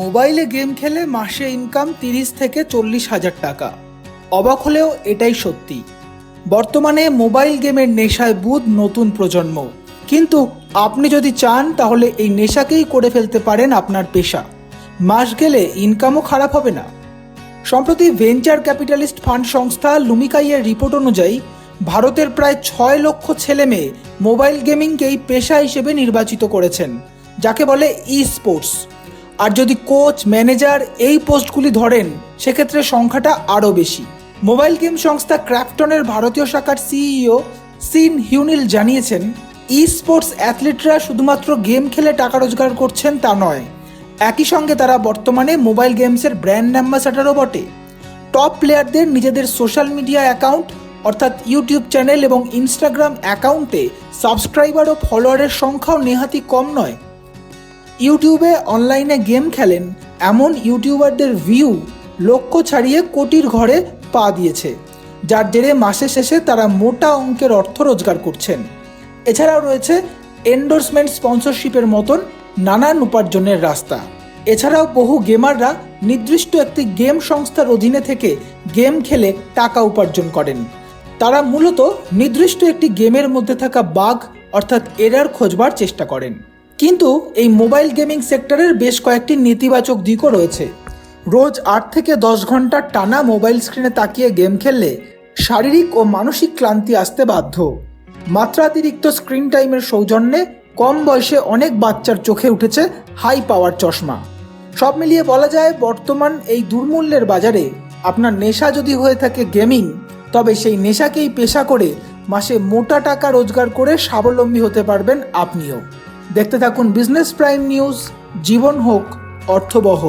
মোবাইলে গেম খেলে মাসে ইনকাম তিরিশ থেকে চল্লিশ হাজার টাকা। অবাক হলেও এটাই সত্যি। বর্তমানে মোবাইল গেমের নেশায় বুধ নতুন প্রজন্ম। কিন্তু আপনি যদি চান, তাহলে এই নেশাকেই করে ফেলতে পারেন আপনার পেশা। মাস গেলে ইনকামও খারাপ হবে না। সম্প্রতি ভেঞ্চার ক্যাপিটালিস্ট ফান্ড সংস্থা লুমিকাইয়ের রিপোর্ট অনুযায়ী, ভারতের প্রায় ছয় লক্ষ ছেলে মেয়ে মোবাইল গেমিংকেই পেশা হিসেবে নির্বাচিত করেছেন, যাকে বলে ই স্পোর্টস আর যদি কোচ, ম্যানেজার এই পোস্টগুলি ধরেন, সেক্ষেত্রে সংখ্যাটা আরও বেশি। মোবাইল গেম সংস্থা ক্র্যাফটনের ভারতীয় শাখার সিইও সিন হিউনিল জানিয়েছেন ই স্পোর্টস অ্যাথলিটরা শুধুমাত্র গেম খেলে টাকা রোজগার করছেন তা নয়। একই সঙ্গে তারা বর্তমানে মোবাইল গেমসের ব্র্যান্ড অ্যাম্বাসাডারও বটে। টপ প্লেয়ারদের নিজেদের সোশ্যাল মিডিয়া অ্যাকাউন্ট, অর্থাৎ ইউটিউব চ্যানেল এবং ইনস্টাগ্রাম অ্যাকাউন্টে সাবস্ক্রাইবার ও ফলোয়ারের সংখ্যাও নেহাতি কম নয়। ইউটিউবে অনলাইনে গেম খেলেন। এমন ইউটিউবারদের ভিউ লক্ষ্য ছাড়িয়ে কোটির ঘরে পা দিয়েছে। যার জেরে মাসে শেষে তারা মোটা অঙ্কের অর্থ রোজগার করছেন। এছাড়াও রয়েছে এন্ডোর্সমেন্ট স্পন্সরশিপের মতন নানান উপার্জনের রাস্তা। এছাড়াও বহু গেমাররা নির্দিষ্ট একটি গেম সংস্থার অধীনে থেকে গেম খেলে টাকা উপার্জন করেন। তারা মূলত নির্দিষ্ট একটি গেমের মধ্যে থাকা বাঘ অর্থাৎ এরার খোঁজবার চেষ্টা করেন। কিন্তু এই মোবাইল গেমিং সেক্টরের বেশ কয়েকটি নেতিবাচক দিকও রয়েছে। রোজ আট থেকে দশ ঘণ্টা টানা মোবাইল স্ক্রিনে তাকিয়ে গেম খেললে শারীরিক ও মানসিক ক্লান্তি আসতে বাধ্য। মাত্রাতিরিক্ত স্ক্রিন টাইমের সৌজন্যে কম বয়সে অনেক বাচ্চার চোখে উঠেছে হাই পাওয়ার চশমা। সব মিলিয়ে বলা যায়, বর্তমান এই দুর্মূল্যের বাজারে আপনার নেশা যদি হয়ে থাকে গেমিং, তবে সেই নেশাকেই পেশা করে মাসে মোটা টাকা রোজগার করে স্বাবলম্বী হতে পারবেন আপনিও। দেখতে থাকুন বিজনেস প্রাইম নিউজ জীবন হোক অর্থবহ।